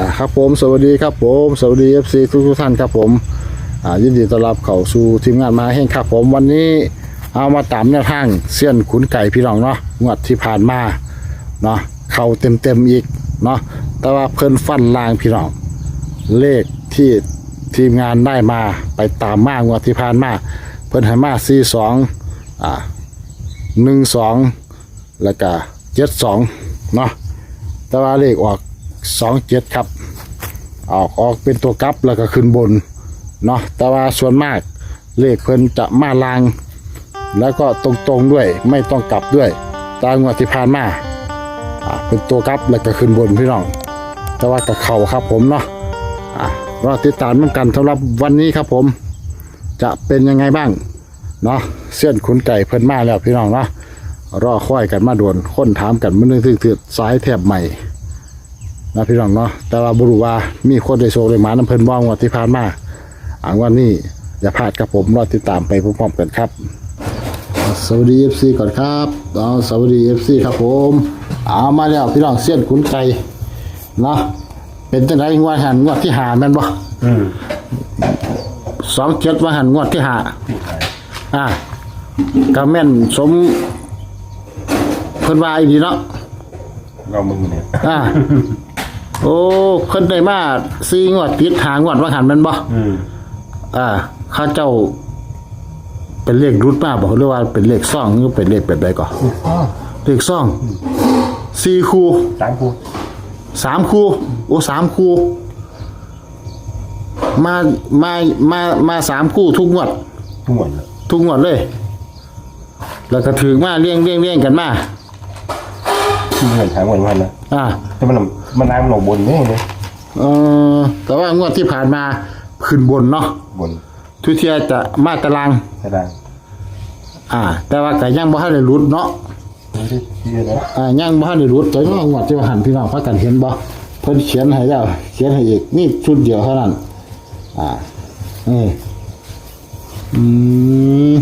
อ่าครับผมสวัสดีครับผมสวัสดีเอฟซีทุกทุกท่านครับผมอ่ายินดีต้อนรับเข้าสู่ทีมงานมาแห่งครับผมวันนี้เอามาตามแนวทางเสี้ยนขุนไก่พี่น้องเนาะงวดที่ผ่านมาเนาะเข้าเต็มเต็มๆอีกเนาะแต่ว่าเพิ่นฟันลางพี่น้องเลขที่ทีมงานได้มาไปตามมางวดที่ผ่านมาเพิ่นให้มาสี่สองอ่าหนึ่งสองแล้วก็เจ็ดสองเนาะแต่ว่าเลขออก สองเจ็ดครับออกออกเป็นตัวกลับแล้วก็ขึ้นบนเนาะแต่ว่าส่วนมากเลขเพิ่นจะมาลาง แล้วก็ตรงๆด้วยไม่ต้องกลับด้วยตามงวดที่ผ่านมาเป็นตัวกลับแล้วก็ขึ้นบนพี่น้อง แต่ว่ากับเขาครับผมเนาะรอติดตามน้ำกันสำหรับวันนี้ครับผม จะเป็นยังไงบ้างเนาะเส้นขุนไก่เพิ่นมาแล้วพี่น้องเนาะรอค่อยกันมาด่วนค้นถามกันมันนึกถึงถือสายแทบใหม่ นะพี่น้องเนาะแต่ว่าบรู้ว่ามีคนได้โชคได้หมาน้ำเพิ่นบ้องวันที่ผ่านมาอ่างวันนี้อย่าพลาดกับผมรอติดตามไปพร้อมๆกันครับ สวัสดีเอฟซีก่อนครับอ๋อสวัสดีเอฟซีครับผมเอามาแล้วพี่น้องเสี้ยนขุนไก่เนาะเป็นจังไรงวดหันงวดที่หาแม่นบ่อืมสองเจ็ดว่าหันงวดที่หาอะก็แม่นสมเพิ่นว่าอีดีเนาะเรามึงเนี่ยอ่า โอ้เพิ่นได้มาซีงวดติดหางวดว่าหันแมันบ่อืมอ่าเข้าเจ้า เป็นเลขรุดมาบ่หรือว่าเป็นเลขซ่องหรือเป็นเลขแบบใดก่อนเลขซ่องสี่คู่สามคู่สามคู่โอ้สามคู่มามามามาสามคู่ทุกงวดทุกหมดเลยทุกงวดเลย แล้วก็ถือมาเลี้ยงเลี้ยงเลี้ยงกันมา ที่เงินหาเงินมันนะอ่าแต่มันมันน้ำมันออกบนนี่เลยเออแต่ว่างวดที่ผ่านมาขึ้นบนเนาะบนทุกเทียจะมาตารางกระดานอ่า แต่ว่าก็ยังบ่ทันได้รุดเนาะนี่ที่ที่นะอ่ายังบ่ทันได้รุดแต่ว่างวดที่ว่าหันพี่น้องพากันเห็นบ่เพิ่นเขียนให้แล้วเขียนให้อีกนี่ชุดเดียวเท่านั้น อ่าเอออืม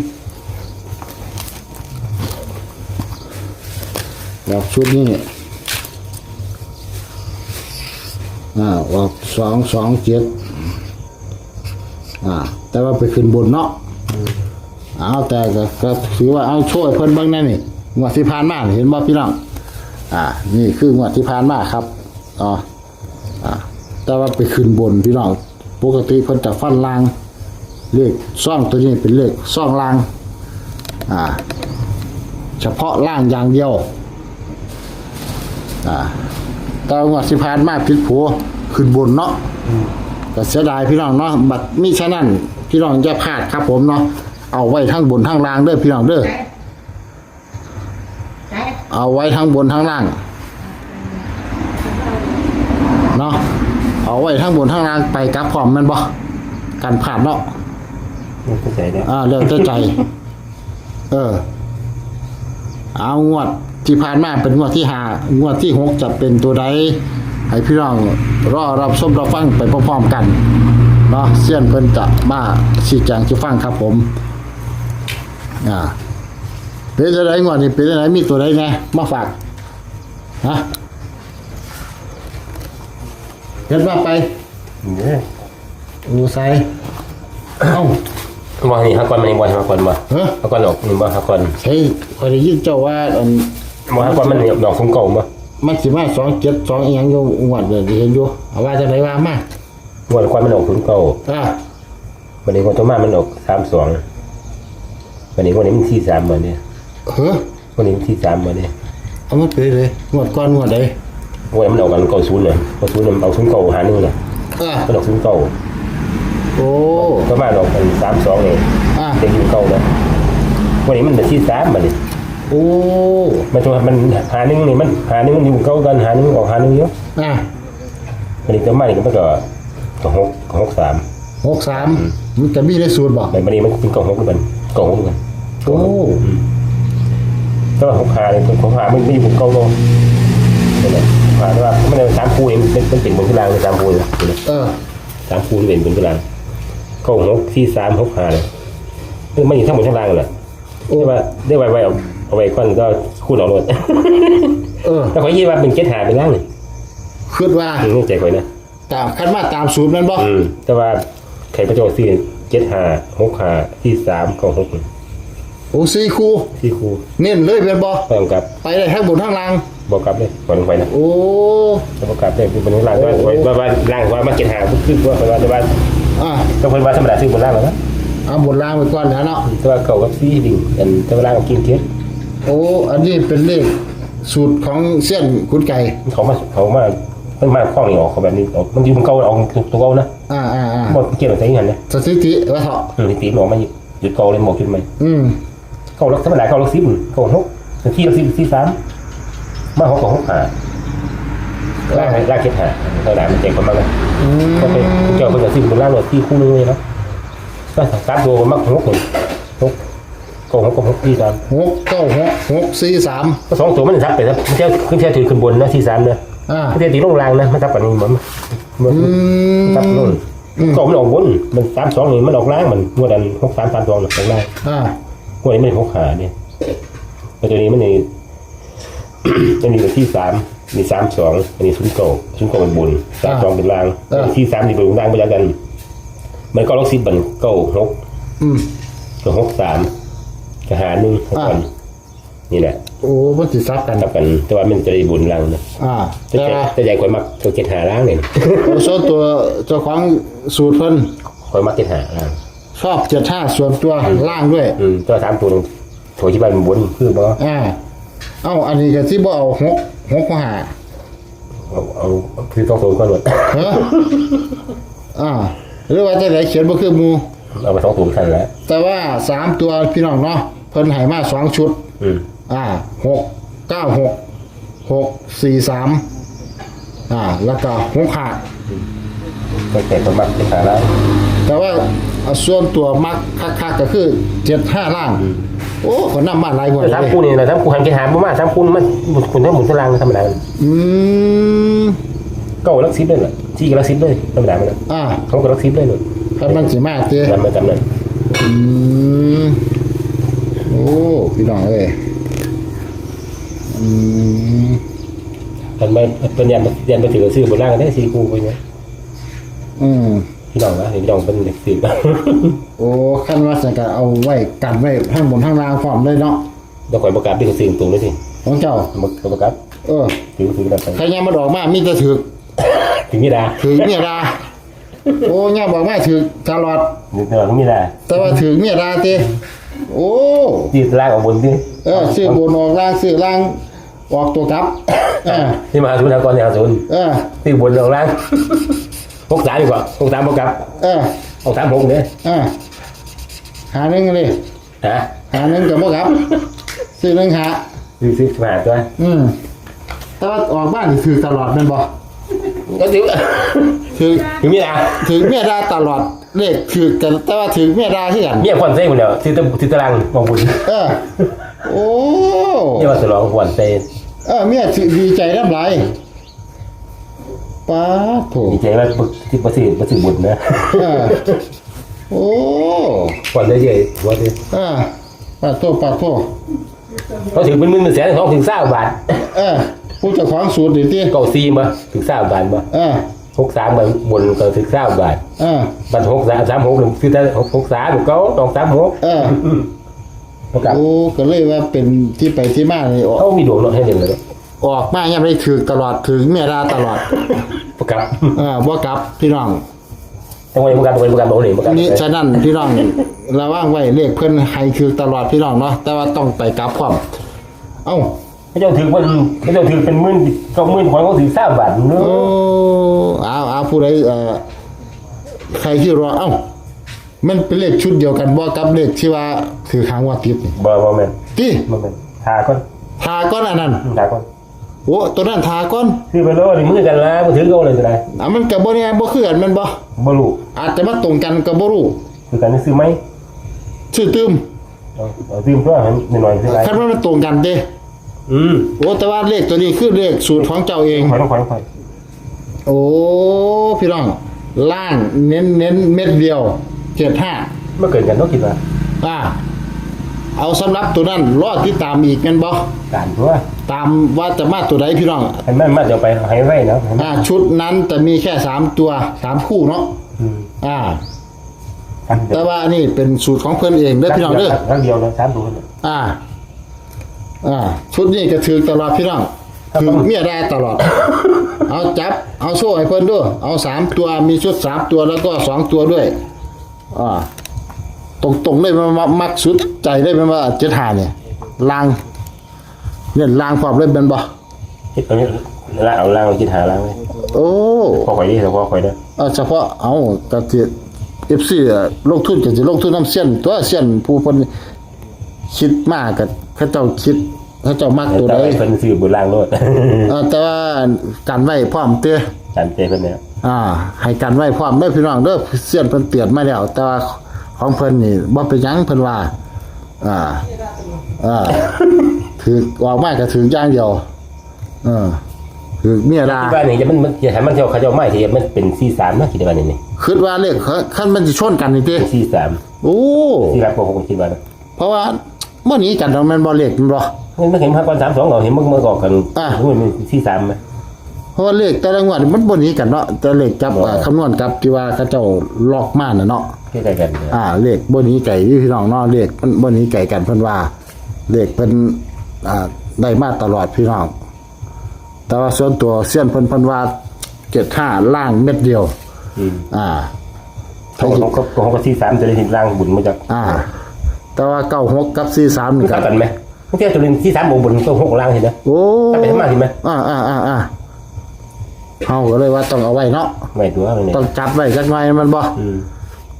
แบบชุดนี้อ่าออกสองสองเจ็ดอ่า แต่ว่าไปขึ้นบนเนาะเอาแต่ก็ก็ถือว่าเอาช่วยเพิ่นเบ้างแน่นี่งวดที่ผ่านมาเห็นบ่พี่น้องอ่า นี่คืองวดที่ผ่านมาครับอ๋ออ่าแต่ว่าไปขึ้นบนพี่น้องปกติเพิ่นจะฟันลางเลขซ่องตัวนี้เป็นเลขซ่องลาง อ่า เฉพาะล่างอย่างเดียว อ่าแต่ว่างวดที่ผ่านมาผิดผัวขึ้นบนเนาะก็เสียดายพี่น้องเนาะบัตรมิฉะนั้นพี่น้องจะพลาดครับผมเนาะเอาไว้ทั้งบนทั้งล่างเด้อพี่น้องเด้อเอาไว้ทั้งบนทั้งล่างเนาะเอาไว้ทั้งบนทั้งล่างไปกับพร้อมแมันบ่การผ่านเนาะมันเข้าใจเนี่ยอ่าเรื่องใจใจ เออ เอางวด ที่ผ่านมาเป็นงวดที่ห้างวดที่หกจะเป็นตัวใดให้พี่น้องรอรับชมรับฟังไปพร้อมๆกันเนาะเสี้ยนเพิ่นจะมาชี้แจงจะฟังครับผมอ่าเป็นอะไรงวดนี้เป็นอะไรมีตัวใดไงมาฝากฮะเห็นว่าไปนี่อูไซเอ้าวางนี่ฮักก่อนมันนี่บอลฮักก่อนบ่เฮ้ยฮักก่อนออกนี่บ่ฮักก่อนเฮ้ยพอได้ยินเจ้าว่าอัน บ่ฮักก่อนมันดอกของเก่าบ่มันสิมาสองเจ็ดสองอีหยังอยู่งวดเลยเห็นอยู่เอาว่าจะไหนว่ามาวันก่อนมันออกของเก่าอ่าวันนี้คนตัวมามันออกสามสองวันนี้วันนี้มันที่สามวันนี้เฮ้อวันนี้มันที่สามวันนี้เอามาไปเลยงวดก่อนงวดใดวันนี้มันออกกันเก่าศูนย์เลยเก่าศูนย์เนี่ยมันเอาศูนย์เก่าหาหนึ่งเลยอ่ามันออกศูนย์เก่าโอ้ก็มาออกกันสามสองเองอ่าเด็กอยู่เก่าแล้ววันนี้มันเป็นที่สามวันนี้ โอ้มันตัวมันหาหนึ่งนี่มันหาหนึ่งมันอยู่เก่ากันหาหนึ่งออกหาหนึ่งเยอะอ่าวันนี้ตัวมานี่ก็มันก็ก็หกก็หกสามหกสามมันจะมีในสูตรบอกแต่วันนี้มันเป็นกล่องหกเหมือนกันกล่องหกเหมือนกันโอ้ก็หกหาเลยหกหามันไม่อยู่เก่าลงนี่แหละหาว่ามันเป็นสามคูเองเป็นเป็นเป็นบนกลางเลยสามคูเลยเออสามคูนี่เป็นบนกลางเก้าหกที่สามหกหาเลยไม่อยู่ทั้งหมดทั้งล่างเลยโอ้ได้ว่าได้ไว้ไว้ เอาเอาไว้ก่อนก็คูณเอารถเออแต่ขอยี่ว่าเป็นเจ็ดหาเป็นล่างนี่คิดว่าอืมใจข่อยนะตามคันมาตามสูตรแมันบ่อืมแต่ว่าไข่พระเจ้าสี่เจ็ดห้าหกห้าที่สามเก้าหกโอ้สี่คู่ที่ครูเน้นเลยเป็นบ่ต้องกลับไปได้ทั้งบนทั้งล่างบอกกลับเลยก่อนลงไปนะโอ้ บอกกลับเลยคือเป็นล่างว่าว่าว่าล่างว่ามาเก็ตหาขึ้นว่าว่าว่าอะก็เพิ่นว่าธรรมดาซื้อบนล่างแล้วนะเอาบนล่างไปก่อนแล้วเนาะแต่ว่าเก่ากับซี่ดิ่งอันแต่ว่าล่างกับกินเทีย โอ้ อันนี้เป็นเลขสูตรของเส้นคุณไก่ เขามาเขามามันมาคล้องนี่ออกเขาแบบนี้ออกมันอยู่มันเก่าออกตัวเก่านะอ่าอ่าอ่าหมดเกี่ยวกับใช้เงินนะสถิติว่าเถาะอืมตีหมอมาหยุดเก่าเลยหมอขึ้นมาอืมเก่าลักธรรมดาเก่าลักซิบเก่าหกที่ลักซิบที่สามมาหกกับหกหาล่างล่างเก็ตหาธรรมดามันเจ๋งกว่ามันเลยอืมก็เป็นเกี่ยวกับซิบบนล่างหนวดที่คู่นึงเลยเนาะก็สามตัวมักหกหนึ่งหก เก่าหกกับหกที่สามหกเก้าหกหกสี่สามก็สองตัวมันทับไปครับมันเที่ยวขึ้นเที่ยวถือขึ้นบนนะที่สามเนี่ยอ่าไม่ได้ตีลงรางนะมันทับกันนี่เหมือนเหมือนอืมทับลงก็มันออกบนมันสามสองนี่มันออกล่างมันงวดอันหกสามสามสองหลักล่างอ่างวดนี้มันหกหาเนี่ยแต่ตัวนี้มันนี่จะมีที่สามมีสามสองอันนี้ศูนย์เก่าศูนย์เก่าเป็นบนสามสองเป็นล่างที่สามนี่เป็นล่างไปแล้วกัน มันก็ล็อกสิบบันเก้าหก อืมก็หกสาม ก็หาหนึ่งหกคนนี่แหละโอ้มันติดซับกันทับกัน แต่ว่ามันจะได้บุญล่างนะอ่า แต่แต่ใจว่าแต่ใจคอยมักตัวเกตหาล่างเนี่ยโอ้ส่วนตัวเจ้าของสูตรเพิ่นคอยมักเกตหาล่างชอบเจ็ดห้าส่วนตัวล่างด้วย อืมตัวสามตัวหนึงโถที่บ้านมันบนคือบ่อ่า เอ้า อันนี้ก็ที่บ่เอาหกหกข้อหาเอาเอาคือต้องโซนก่อนหมดฮะอ่าหรือว่าจะไหนเขียนบ่คือหมูเอามาสองตัวสั่นแล้วแต่ว่าสามตัวพี่น้องเนาะ เพิ่นให้มาสองชุด อืมอ่าหกเก้าหกหกสี่สามอ่า แล้วก็หกห้าตั้งแต่คนมักเกตหาล่างแต่ว่าอ่าส่วนตัวมักคักๆก็คือเจ็ดห้าล่าง โอ้คนนำมาหลายหัวแต่เลสามยคู่นี่นะสามคู่หันเกตหาบ่มาสามคู่มันคุณทั้งหมุนทั้งล่างธรรมดาอืมเก้าลักซิบเลยล่ะที่กับลักซิบเลยธรรมดามันอ่าเขากับลักซิบเลยเลยถ้ามันสิมาเจ้จำมาจำนั้นอืมโอ้พี่น้องเอ้ยอืมมันไม่เป็นยันยันไปถือซื้อบนล่างกันได้สี่คู่ไปเนี่ยอืมพี่น้องนะพี่น้องเป็นเด็กสิบโอ้ขั้นว่าจะก็เอาไว้กันไว้ข้างบนข้างล่างพร้อมเลยเนาะต้องคอยประกาศด้วยสิ่งตรงนี้สิของเจ้าประกาศเออถือถือกันไปใครยังมาดอกมามีแต่ถือถึงมีดาถือเมียดาโอ้ย่าบอกมาถือตลอดถึงเจอถึงมีดาแต่ว่าถือเมียดาเต้ โอ้ที่ล่างออกบนที่เออซื้อบนออกล่างซื้อล่างออกตัวกลับเออที่มาศูนย์ทางก่อนเนี่ยศูนย์เออที่บนออกล่างหกสามดีกว่าหกสามประกาศเออหกสามหกเนี่ยเออหาหนึ่งเลยฮะหาหนึ่งกับบ่ครับซื้อหนึ่งหาซื้อซื้อมาตัวอืมแต่ว่าออกบ้านนี่ถือตลอดแม่นบ่ก็ถือถือถึงมีดาถือเมียดาตลอด เลขถือกันแต่ว่าถือเมียดาที่กัน เมียควันเซ่คนเดียวซื้อตะซื้อตารางมองบุญเออ โอ้เมียว่าสลองควันเซ่เออเมียถือดีใจน้ำลายป้าดโถดีใจว่าปึกที่ประสิทธิ์ประสิทธิ์บุญนะเออโอ้ควันได้เยอะว่าดิเออปาดโทปาดโทเขาถือเป็นหมื่นเป็นแสนเขาถึงสามบาทเออผู้เจ้าของสูตรดีที่เก้าซีมาถึงสามบาทมาเออ หกสามมาบนก็ถึงสามบาทเออบัตรหกสามสามหกหนึ่งคือแต่หกหกสามเก้าสองสามหกเออนะครับโอ้ก็เลยว่าเป็นที่ไปที่มานี่ออกเขามีดวงเนาะให้เด่นเลยออกมายังไม่ถือตลอดถือเมียดาตลอดประกับเออบ่กลับพี่น้องต้องไปประกับต้องไปประกับบอกเลยประกับนี่ฉะนั้นพี่น้องระว่างไว้เลขเพิ่นให้คือตลอดพี่น้องเนาะแต่ว่าต้องไปกลับพร้อมเอ้า พระเจ้าถือว่าพระเจ้าถือเป็นหมื่นสองหมื่นคนเขาถือสามบาทเนาะโอ้เอาเอาผู้ใดเอ่อใครที่รอเอ้ามันเป็นเลขชุดเดียวกันบ่กับเลขที่ว่าถือค้างว่าติดนี่บ่บ่แม่นติบ่แม่นทาก่อนทาก้อนอันนั้นทาก่อนโอ้ตัวนั้นทาก้อนซื้อไปแล้วนี่มือกันละบ่ถือเขาเลยจะได้อะมันก็บ่แน่บ่คือกันแมันบ่บ่รู้อาจจะมาตรงกันก็บ่รู้คือกันซื้อไหมชื่อตืมเอาเอาซื้อตัวให้หน่อยๆซื้อไรคันว่ามันตรงกันเด้ อืมโอ้แต่ว่าเลขตัวนี้คือเลขสูตรของเจ้าเอง ขอยต้องขอยต้องขอยโอ้พี่น้องล่างเน้นเน้นเม็ดเดียวเจ็ดห้าเมื่อเกิดกันต้องคิดว่าอ่า เอาสำหรับตัวนั้นรอดที่ตามอีกแม่นบ่การตัวตามว่าจะมาตัวใดพี่น้องให้มันมาเดี๋ยวไปให้ไว้นะให้มันอ่าชุดนั้นจะมีแค่สามตัวสามคู่เนาะอืมอ่าอันเดียแต่วว่านี่เป็นสูตรของเพิ่นเองเด้อพี่น้องเด้อ ครั้งเดียวนะสามตัวเนี่ยอ่า อ่าชุดนี้ก็ถือตลอดพี่น้องครับถือผมเมียได้ตลอด เอาจับ เอาโซ่ให้เพิ่นด้วย เอาสามตัวมีชุดสามตัวแล้วก็สองตัวด้วย อ่า ตรงตรงๆเลยมันมักสุดใจเลยมันว่าเจ็ดหาเนี่ยลางเนี่ยลางความเล่นเป็นบ่เฮ็ดตรงนี้ละเอาล่างคิดหาล่างเลยโอ้พอข่อยนี่แต่พอข่อยเด้อเอาเฉพาะเอากระเทียเอฟซีลงทุนก็จะลงทุนน้ำเส้นตัวเส้นผู้เพิ่นคิดมากกับ เขาเจ้าคิดเขาเจ้ามักตัวแต่ใดว่าเพิ่นซื้อบนล่างโลดเออแต่ว่ากันไว้พร้อมเต้อจันเจเพิ่นเนี่ยอ่า ให้กันไว้พร้อมเด้อพี่น้องเด้อเสี้ยนเพิ่นเปลี่ยนมาแล้ว แต่ว่าของเพิ่นนี่บ่เป็นหยังเพิ่นว่า อ่า อ่าถือออกมาก็ถืออย่างเดียวเออถือเมียดา ที่บ้านนี่จะมันมันจะให้มันเที่ยวเขาเจ้าไม้ที่มันเป็น43นะคิดว่านี่นี่คิดว่าเลขคันมันสิชนกันนี่ติ43โอ้ ที่รับผมคิดว่านะเพราะว่า เมื่อนี้กันเราแมันบ่เลขแมันบ่มันเห็นพักก่อน32เราเห็นมันมันออกกันอะมันเป็น43มั้ยเพราะว่าเลขแต่ละงวดมันบ่หนีกันเนาะแต่เลขจับบ่ อ่าคำนวณกับที่ว่าเขาเจ้าล็อกมาน่ะเนาะ ใกล้ๆกันเนี่ยอ่าเลขบนนี้ไก่ที่พี่น้องเนอเลขมันบนนี้ไก่กันเพิ่นว่าเลขเพิ่นอ่าได้มาตลอดพี่น้อง แต่ว่าส่วนตัวเสี้ยนเพิ่นเพิ่นว่าเจ็ดห้าล่างเม็ดเดียว อืมอ่าของของก็ของก็43จะได้เห็นล่างบุญมาจากอ่า แต่ว่าเก้าหกกับสี่สามนี่รู้กัจักกันไหมเมื่อกี้ตัวนึงที่3บนก็6ล่างเห็นนะโอ้ถ้าไปทำมาเห็นไหม อ่าอ่าอ่าอ่าเฮาก็เลยว่าต้องเอาไว้เนาะไม่ตัวอะไรเนี่ยต้องจับไว้จักหน่อยมันบ่อืม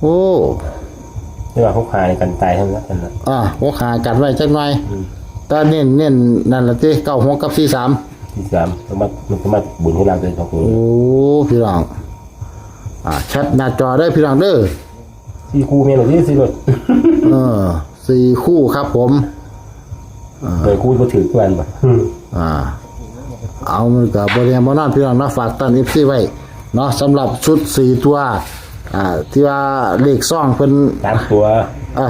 โอ้นี่ว่าเขาขายกันตายทั้งนั้นกันนะอ่าหัวขากันไว้จักหน่อยแต่เน้นเน้นนั่นล่ะติเก้าหกกับสี่สาม ที่สามสามารถมันสามารถบุญให้เราเป็นของคุณโอ้ พี่น้อง อ่าแชทหน้าจอได้อพี่น้องเด้อ ที่ครูเมียหนูที่สิรถ เออสี่คู่ครับผมโดยครูก็ถือทุกวันป่ะอ่าเอามันกับบริเวณมานอนพี่น้องเนาะฝากตันอิฟซี่ไว้เนาะสำหรับชุดสี่ตัวอ่าที่ว่าเลขซ่องเพิ่นสามตัว อ่า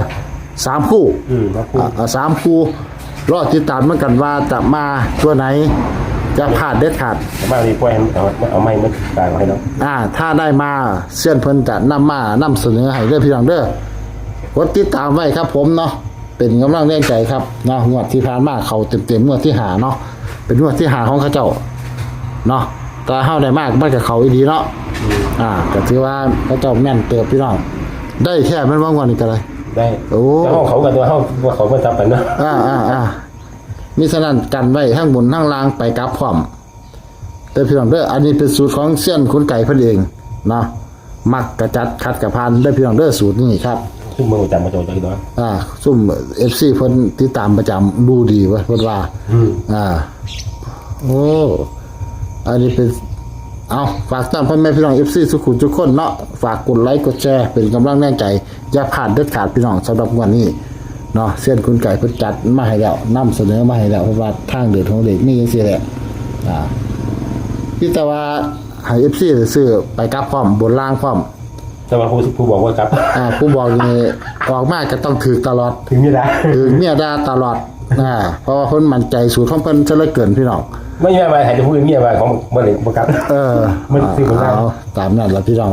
สามคู่อืมครับครูอ่าอ่าสามคู่รอติดตามเหมือนกันว่าจะมาตัวไหน จะพลาดเด็ดขาดสามารถรีบปล่อยเอาเอาไม้มาต่างให้เราอ่าถ้าได้มาเส้ยนเพิ่นจะนำมานำเสนอให้เด้อพี่น้องเด้อก ดติดตามไว้ครับผมเนาะเป็นกำลังแรงใจครับเนาะงวดที่ผ่านมาเขาเต็มๆงวดที่หาเนาะเป็นงวดที่หาของเขาเจ้าเนาะแต่เฮาได้มากมันกับเขาอีดีเนาะอ่าก็ถือว่าเขาเจ้าแม่นเติบพี่น้องได้แค่แม่นว่างวดนี้ก็เลยได้โอ้แล้วห้องเขากันตัวห้องว่าเขามาจับกันนะอ่าอ่าอ่ามีฉะนั้นกันไว้ทั้งบนทั้งล่างไปกลับพร้อมแต่พี่น้องเด้ออันนี้เป็นสูตรของเสี้ยนคุณไก่เพิ่นเองเนาะมักกระจัดคัดกระพานได้อพี่น้องเด้อสูตรนี้ครับ ซึ่งเมืองจำมาโจทย์ใจด้วยอ่าซุ่ม FC เพิ่นติดตามประจำดูดีเว้ยเพิ่นว่า อืมอ่า โอ้ อันนี้เป็น เอาฝากตามพ่อแม่พี่น้อง FC สุขุมทุกคนเนาะ ฝากกดไลค์กดแชร์เป็นกำลังแรงใจ อย่าพลาดเด็ดขาดพี่น้องสำหรับวันนี้เนาะเส้นคุณไก่เพิ่นจัดมาให้แล้วนำเสนอมาให้แล้วเพราะว่าทางเดินของเด็กมีจังซี่แหละ อ่าพี่แต่ว่าให้ FC ซื้อไปกลับพร้อมบนล่างพร้อม แต่ว่าผู้ผู้บอกว่าครับ อ่าผู้บอกนี่ออกมาก็ต้องถือตลอด ถึงนี่นะถือเมียด่าตลอดอ่าเพราะว่าเพิ่นมั่นใจสูตรของเพิ่นซะเหลือเกินพี่น้อง ไม่ใช่มาหายจะพูดเมียมาของมันเลยประกับ เออมันสิบคนได้ เอาตามนั้นล่ะพี่น้อง